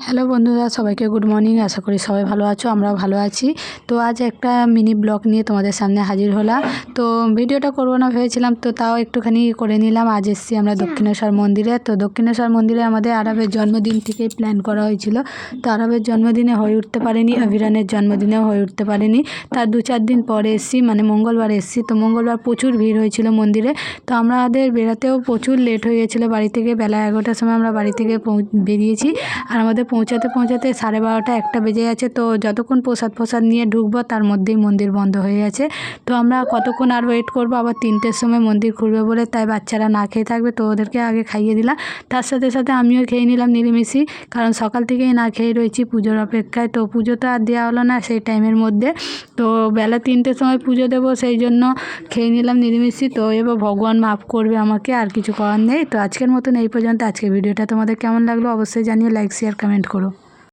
Hello বন্ধুরা সবাইকে good morning. আশা করি সবাই ভালো আছো আমরাও ভালো আছি। তো আজ একটা মিনি ব্লগ নিয়ে তোমাদের সামনে হাজির হলাম। তো ভিডিওটা করব না ভেবেছিলাম তো তাও একটুখানি করে নিলাম। আজ এসছি আমরা দক্ষিণেশ্বর মন্দিরে। তো দক্ষিণেশ্বর মন্দিরে আমাদের আরবের জন্মদিন থেকেই প্ল্যান করা হয়েছিল। তো আরবের জন্মদিনে হয়ে উঠতে পারেনি অভিরানের জন্মদিনেও হয়ে উঠতে পারেনি। তার দু চার দিন পরে এসছি মানে মঙ্গলবার এসছি। তো মঙ্গলবার প্রচুর ভিড় হয়েছিল মন্দিরে। তো আমাদের বেরাতেও প্রচুর লেট হয়ে গেছিল। বাড়ি থেকে বেলা এগারোটার সময় আমরা বাড়ি থেকে পৌ- বেরিয়েছি। আর আমাদের পৌঁছাতে পৌঁছাতে সাড়ে বারোটা একটা বেজে গেছে। তো যতক্ষণ প্রসাদ ফসাদ নিয়ে ঢুকবো, তার মধ্যেই মন্দির বন্ধ হয়ে গেছে। তো আমরা কতক্ষণ আর ওয়েট করব? আবার তিনটের সময় মন্দির খুলবে বলে তাই বাচ্চারা না খেয়ে থাকবে, তো ওদেরকে আগে খাইয়ে দিলাম। তার সাথে সাথে আমিও খেয়ে নিলাম নিরিমিষি কারণ সকাল থেকেই না খেয়ে রয়েছি পুজোর অপেক্ষায়। তো পুজো তো আর দেওয়া হলো না সেই টাইমের মধ্যে। তো বেলা তিনটের সময় পুজো দেবো, সেই জন্য খেয়ে নিলাম নিরিমিষি তো এবার ভগবান মাফ করবে আমাকে, আর কিছু করার নেই। তো আজকের মতন এই পর্যন্ত। আজকের ভিডিওটা তোমাদের কেমন লাগল অবশ্যই জানিয়ে লাইক শেয়ার কমেন্ট করো